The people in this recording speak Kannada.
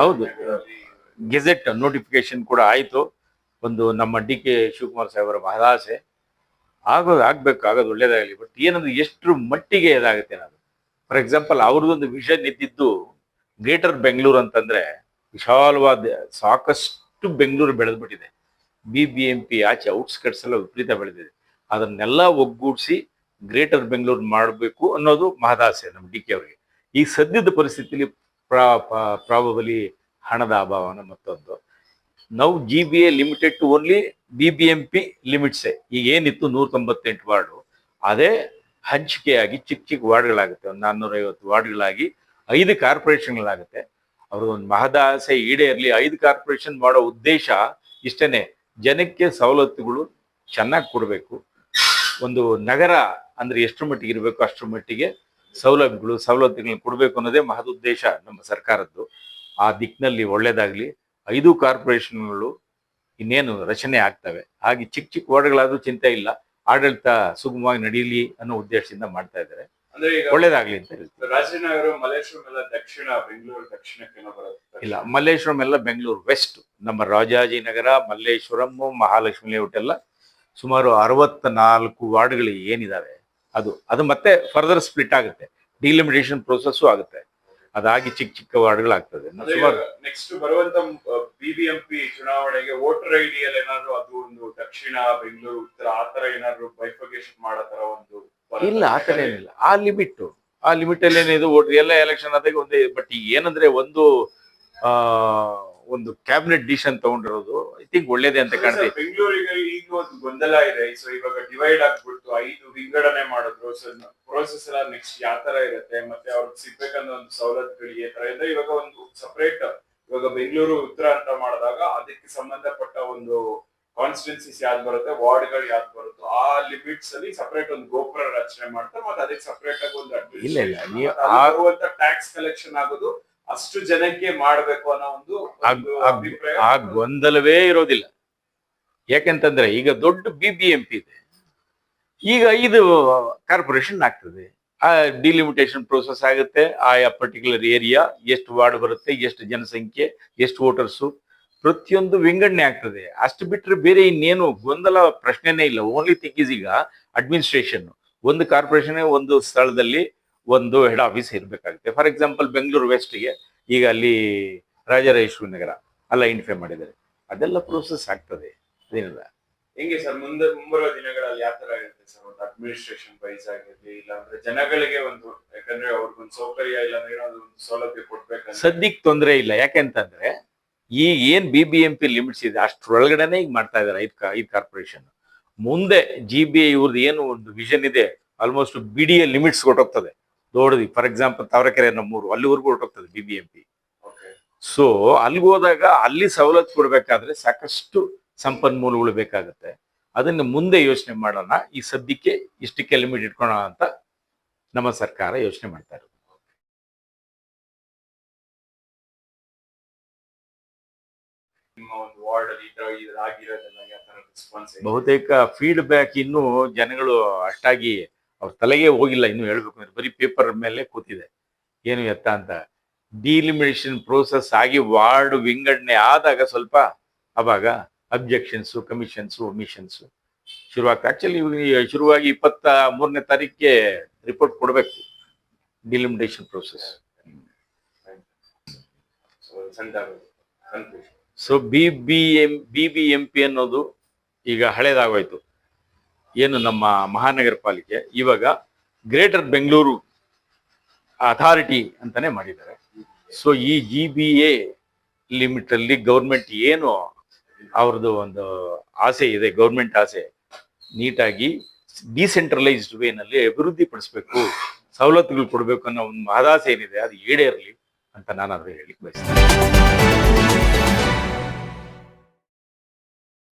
ಹೌದು. ಗೆಜೆಟ್ ನೋಟಿಫಿಕೇಶನ್ ಕೂಡ ಆಯಿತು. ಒಂದು ನಮ್ಮ ಡಿ ಕೆ ಶಿವಕುಮಾರ್ ಸಾಹೇಬರ ಮಹದಾಸೆ ಆಗೋದು ಆಗ್ಬೇಕು, ಆಗೋದು ಒಳ್ಳೇದಾಗಲಿ ಬಟ್ ಏನಂದ್ರೆ ಎಷ್ಟು ಮಟ್ಟಿಗೆ ಇದಾಗುತ್ತೆ ನಾನು ಫಾರ್ ಎಕ್ಸಾಂಪಲ್ ಅವ್ರದ್ದೊಂದು ವಿಷನ್ ಇದ್ದಿದ್ದು ಗ್ರೇಟರ್ ಬೆಂಗಳೂರು ಅಂತಂದ್ರೆ ವಿಶಾಲವಾದ, ಸಾಕಷ್ಟು ಬೆಂಗಳೂರು ಬೆಳೆದ್ಬಿಟ್ಟಿದೆ. ಬಿ ಬಿ ಎಂ ಪಿ ಆಚೆ ಔಟ್ಸ್ಕಟ್ಸ್ ಎಲ್ಲ ವಿಪರೀತ ಬೆಳೆದಿದೆ. ಅದನ್ನೆಲ್ಲ ಒಗ್ಗೂಡಿಸಿ ಗ್ರೇಟರ್ ಬೆಂಗಳೂರು ಮಾಡಬೇಕು ಅನ್ನೋದು ಮಹದಾಸೆ ನಮ್ಮ ಡಿ ಕೆ ಅವರಿಗೆ. ಈ ಸದ್ಯದ ಪರಿಸ್ಥಿತಿಲಿ ಪ್ರಾಬಬಲಿ ಹಣದ ಅಭಾವನ ಮತ್ತೊಂದು. Now G B A limited to only B B M P ಲಿಮಿಟ್ಸೇ ಈಗ ಏನಿತ್ತು ನೂರ ತೊಂಬತ್ತೆಂಟು ವಾರ್ಡು. ಅದೇ ಹಂಚಿಕೆಯಾಗಿ ಚಿಕ್ಕ ಚಿಕ್ಕ ವಾರ್ಡ್ಗಳಾಗುತ್ತೆ. ಒಂದು ನಾನ್ನೂರೈವತ್ತು ವಾರ್ಡ್ಗಳಾಗಿ ಐದು ಕಾರ್ಪೊರೇಷನ್ಗಳಾಗುತ್ತೆ. ಒಂದು ಮಹದಾಸೆ ಈಡೇರಲಿ ಐದು ಕಾರ್ಪೊರೇಷನ್ ಮಾಡೋ ಉದ್ದೇಶ ಇಷ್ಟೇನೆ. ಜನಕ್ಕೆ ಸವಲತ್ತುಗಳು ಚೆನ್ನಾಗಿ ಕೊಡಬೇಕು. ಒಂದು ನಗರ ಅಂದ್ರೆ ಎಷ್ಟು ಮಟ್ಟಿಗೆ ಇರಬೇಕು ಅಷ್ಟರ ಮಟ್ಟಿಗೆ ಸೌಲಭ್ಯಗಳು ಸವಲತ್ತುಗಳನ್ನ ಕೊಡಬೇಕು ಅನ್ನೋದೇ ಮಹದುದ್ದೇಶ ನಮ್ಮ ಸರ್ಕಾರದ್ದು. ಆ ದಿಕ್ಕಿನಲ್ಲಿ ಒಳ್ಳೇದಾಗ್ಲಿ. ಐದು ಕಾರ್ಪೊರೇಷನ್ಗಳು ಇನ್ನೇನು ರಚನೆ ಆಗ್ತವೆ. ಹಾಗೆ ಚಿಕ್ಕ ಚಿಕ್ಕ ವಾರ್ಡ್ಗಳಾದ್ರೂ ಚಿಂತೆ ಇಲ್ಲ. ಆಡಳಿತ ಸುಗಮವಾಗಿ ನಡೀಲಿ ಅನ್ನೋ ಉದ್ದೇಶದಿಂದ ಮಾಡ್ತಾ ಇದ್ದಾರೆ. ಒಳ್ಳೇದಾಗಲಿ ಅಂತ ಹೇಳ್ತೀನಿ ರಾಜನಗರ ಎಲ್ಲ ದಕ್ಷಿಣ ಬೆಂಗಳೂರು ದಕ್ಷಿಣಕ್ಕೆ ಬರುತ್ತೆ. ಇಲ್ಲ ಮಲ್ಲೇಶ್ವರಂ ಎಲ್ಲ ಬೆಂಗಳೂರು ವೆಸ್ಟ್ ನಮ್ಮ ರಾಜಾಜಿನಗರ ಮಲ್ಲೇಶ್ವರಂ ಮಹಾಲಕ್ಷ್ಮಿ ಲೇಔಟ್ ಎಲ್ಲ ಸುಮಾರು ಅರವತ್ತ ನಾಲ್ಕು ವಾರ್ಡ್ಗಳು ಏನಿದಾವೆ. ಅದು ಅದು ಮತ್ತೆ ಫರ್ದರ್ ಸ್ಪ್ಲಿಟ್ ಆಗುತ್ತೆ. ಡಿಲಿಮಿಟೇಷನ್ ಪ್ರೋಸೆಸ್ಸು ಆಗುತ್ತೆ. ಅದಾಗಿ ಚಿಕ್ಕ ಚಿಕ್ಕ ವಾರ್ಡ್ಗಳಾಗ್ತದೆ. ನೆಕ್ಸ್ಟ್ ಬರುವಂತ ಬಿಬಿಎಂಪಿ ಚುನಾವಣೆಗೆ ವೋಟರ್ ಐಡಿ ಅಲ್ಲಿ ಏನಾದ್ರು ಅದು ಒಂದು ದಕ್ಷಿಣ ಬೆಂಗಳೂರು ಉತ್ತರ ಆತರ ಏನಾದ್ರು ಬೈಫಿಕೇಶನ್ ಮಾಡೋ ತರ ಒಂದು ಇಲ್ಲ ಆ ಥರ ಏನಿಲ್ಲ. ಆ ಲಿಮಿಟ್ ಆ ಲಿಮಿಟ್ ಅಲ್ಲಿ ಏನಿದೆ ಎಲ್ಲ ಎಲೆಕ್ಷನ್ ಆದಾಗ ಒಂದೇ ಬಟ್ ಏನಂದ್ರೆ ಒಂದು ಆ ಒಂದು ಕ್ಯಾಬಿನೆಟ್ ಡಿಸಿಷನ್ ತಗೊಂಡಿರೋದು ಐ ಥಿಂಕ್ ಒಳ್ಳೇದೇ ಅಂತ ಕಾಣ್ತೀವಿ ಬೆಂಗಳೂರಿಗೆ ಈಗ ಒಂದು ಗೊಂದಲ ಇದೆ. ಸೊ ಇವಾಗ ಡಿವೈಡ್ ಆಗ್ಬಿಟ್ಟು ಐದು ವಿಂಗಡಣೆ ಮಾಡಿದ್ರು. ಸೊ ಪ್ರೋಸೆಸ್ ಎಲ್ಲ ನೆಕ್ಸ್ಟ್ ಯಾವ ತರ ಇರುತ್ತೆ? ಮತ್ತೆ ಅವ್ರಿಗೆ ಸಿಗ್ಬೇಕನ್ನೋ ಒಂದು ಸವಲತ್ತುಗಳಿಗೆ ತರ ಇದೆ. ಇವಾಗ ಒಂದು ಸಪರೇಟ್ ಇವಾಗ ಬೆಂಗಳೂರು ಉತ್ತರ ಅಂತ ಮಾಡಿದಾಗ ಅದಕ್ಕೆ ಸಂಬಂಧಪಟ್ಟ ಒಂದು ಕಾನ್ಸ್ಟಿಟ್ಯೂನ್ಸಿಸ್ ಯಾವ್ದು ಬರುತ್ತೆ? ವಾರ್ಡ್ಗಳು ಯಾವ್ದು ಬರುತ್ತೋ? ಆ ಲಿಮಿಟ್ಸ್ ಅಲ್ಲಿ ಸಪರೇಟ್ ಒಂದು ಗೋಪುರ ರಚನೆ ಮಾಡ್ತಾರೆ. ಮತ್ತೆ ಅದಕ್ಕೆ ಸಪರೇಟ್ ಆಗಿ ಒಂದು ಇಲ್ಲ, ಇಲ್ಲ, ಟ್ಯಾಕ್ಸ್ ಕಲೆಕ್ಷನ್ ಆಗೋದು ಅಷ್ಟು ಜನಕ್ಕೆ ಮಾಡಬೇಕು ಅನ್ನೋ ಒಂದು ಆ- ಗೊಂದಲವೇ ಇರೋದಿಲ್ಲ. ಯಾಕೆಂತಂದ್ರೆ ಈಗ ದೊಡ್ಡ ಬಿ ಬಿ ಎಂ ಪಿ ಇದೆ. ಈಗ ಐದು ಕಾರ್ಪೊರೇಷನ್ ಆಗ್ತದೆ. ಆ ಡಿಲಿಮಿಟೇಷನ್ ಪ್ರೋಸೆಸ್ ಆಗುತ್ತೆ. ಆಯಾ ಪರ್ಟಿಕ್ಯುಲರ್ ಏರಿಯಾ ಎಷ್ಟು ವಾರ್ಡ್ ಬರುತ್ತೆ ಎಷ್ಟು ಜನಸಂಖ್ಯೆ ಎಷ್ಟು ವೋಟರ್ಸು ಪ್ರತಿಯೊಂದು ವಿಂಗಡಣೆ ಆಗ್ತದೆ. ಅಷ್ಟು ಬಿಟ್ಟರೆ ಬೇರೆ ಇನ್ನೇನು ಗೊಂದಲ ಪ್ರಶ್ನೆನೇ ಇಲ್ಲ. ಓನ್ಲಿ ಥಿಂಗ್ ಈಸ್ ಈಗ ಅಡ್ಮಿನಿಸ್ಟ್ರೇಷನ್ ಒಂದು ಕಾರ್ಪೊರೇಷನ್ ಒಂದು ಸ್ಥಳದಲ್ಲಿ ಒಂದು ಹೆಡ್ ಆಫೀಸ್ ಇರಬೇಕಾಗುತ್ತೆ. ಫಾರ್ ಎಕ್ಸಾಂಪಲ್ ಬೆಂಗಳೂರು ವೆಸ್ಟ್ಗೆ ಈಗ ಅಲ್ಲಿ ರಾಜರಾಜೇಶ್ವರಿ ನಗರ ಅಲ್ಲ ಐಡೆಂಟಿಫೈ ಮಾಡಿದ್ದಾರೆ. ಅದೆಲ್ಲ ಪ್ರೋಸೆಸ್ ಆಗ್ತದೆ. ಅದೇನಿಲ್ಲ. ಹೆಂಗೆ ಸರ್ ಮುಂದೆ ಮುಂಬರುವ ದಿನಗಳಲ್ಲಿ ಯಾವ ತರ ಇರುತ್ತೆ ಸರ್? ಒಂದು ಅಡ್ಮಿನಿಸ್ಟ್ರೇಷನ್ ವೈಸ್ ಆಗಿರ್ಲಿ ಇಲ್ಲಾಂದ್ರೆ ಜನಗಳಿಗೆ ಒಂದು ಯಾಕಂದ್ರೆ ಅವ್ರಿಗೊಂದು ಸೌಕರ್ಯ ಇಲ್ಲ ಏನಾದ್ರು ಏನೋ ಒಂದು ಸೌಲಭ್ಯ ಕೊಡ್ಬೇಕು ಸದ್ಯಕ್ಕೆ ತೊಂದರೆ ಇಲ್ಲ. ಯಾಕೆಂತಂದ್ರೆ ಈಗ ಏನ್ B B M P limits ಇದೆ ಅಷ್ಟ್ರೊಳಗಡೆನೆ ಈಗ ಮಾಡ್ತಾ ಇದ್ದಾರೆ ಐದು ಐದು ಕಾರ್ಪೊರೇಷನ್ ಮುಂದೆ ಜಿ ಬಿ ಐ ಇವ್ರದ್ದು ಏನು ಒಂದು ವಿಷನ್ ಇದೆ almost B D A limits ಕೊಟ್ಟೋಗ್ತದೆ. ದೊಡ್ಡದು ಫಾರ್ ಎಕ್ಸಾಂಪಲ್ ತಾವರೆಕೆರೆ ನಮ್ಮೂರು ಅಲ್ಲಿವರೆಗೂ ಹೊರಟೋಗ್ತದೆ B B M P so ಅಲ್ಲಿಗೆ ಹೋದಾಗ ಅಲ್ಲಿ ಸವಲತ್ತು ಕೊಡಬೇಕಾದ್ರೆ ಸಾಕಷ್ಟು ಸಂಪನ್ಮೂಲಗಳು ಬೇಕಾಗುತ್ತೆ. ಅದನ್ನು ಮುಂದೆ ಯೋಚನೆ ಮಾಡೋಣ. ಈ ಸದ್ಯಕ್ಕೆ ಇಷ್ಟಕ್ಕೆ ಲಿಮಿಟ್ ಇಟ್ಕೊಳ್ಳೋಣ ಅಂತ ನಮ್ಮ ಸರ್ಕಾರ ಯೋಚನೆ ಮಾಡ್ತಾ ಇರೋದು. ಬಹುತೇಕ ಫೀಡ್ಬ್ಯಾಕ್ ಇನ್ನೂ ಜನಗಳು ಅಷ್ಟಾಗಿ ಅವ್ರ ತಲೆಗೆ ಹೋಗಿಲ್ಲ ಇನ್ನು ಹೇಳ್ಬೇಕು ಅಂದ್ರೆ ಬರೀ ಪೇಪರ್ ಮೇಲೆ ಕೂತಿದೆ. ಏನು ಎತ್ತ ಅಂತ. ಡಿಲಿಮಿನೇಷನ್ ಪ್ರೋಸೆಸ್ ಆಗಿ ವಾರ್ಡ್ ವಿಂಗಡಣೆ ಆದಾಗ ಸ್ವಲ್ಪ ಅವಾಗ ಅಬ್ಜೆಕ್ಷನ್ಸು ಕಮಿಷನ್ಸು ಒಮಿಷನ್ಸು ಶುರುವಾಗ್ತದೆ ಆಕ್ಚುಲಿ ಶುರುವಾಗಿ ಇಪ್ಪತ್ತ ಮೂರನೇ ತಾರೀಕಿಗೆ ರಿಪೋರ್ಟ್ ಕೊಡಬೇಕು. Delimitation process so B B M B B M P ಅನ್ನೋದು ಈಗ ಹಳೇದಾಗೋಯ್ತು. ಏನು ನಮ್ಮ ಮಹಾನಗರ ಪಾಲಿಕೆ ಇವಾಗ ಗ್ರೇಟರ್ ಬೆಂಗಳೂರು ಅಥಾರಿಟಿ ಅಂತಾನೆ ಮಾಡಿದ್ದಾರೆ. ಸೊ ಈ ಜಿ ಬಿ ಎ ಲಿಮಿಟ್ ಅಲ್ಲಿ ಗೌರ್ಮೆಂಟ್ ಏನು ಅವ್ರದ್ದು ಒಂದು ಆಸೆ ಇದೆ ಗೌರ್ಮೆಂಟ್ ಆಸೆ ನೀಟಾಗಿ ಡಿಸೆಂಟ್ರಲೈಸ್ಡ್ ವೇನಲ್ಲಿ ಅಭಿವೃದ್ಧಿ ಪಡಿಸ್ಬೇಕು ಸವಲತ್ತುಗಳು ಕೊಡಬೇಕು ಅನ್ನೋ ಒಂದು ಮಹದಾಸೆ ಏನಿದೆ ಅದು ಈಡೇರಲಿ ಅಂತ ನಾನು ಅದ್ರ ಹೇಳಿಕ್ ಬಯಸ್ತೇನೆ.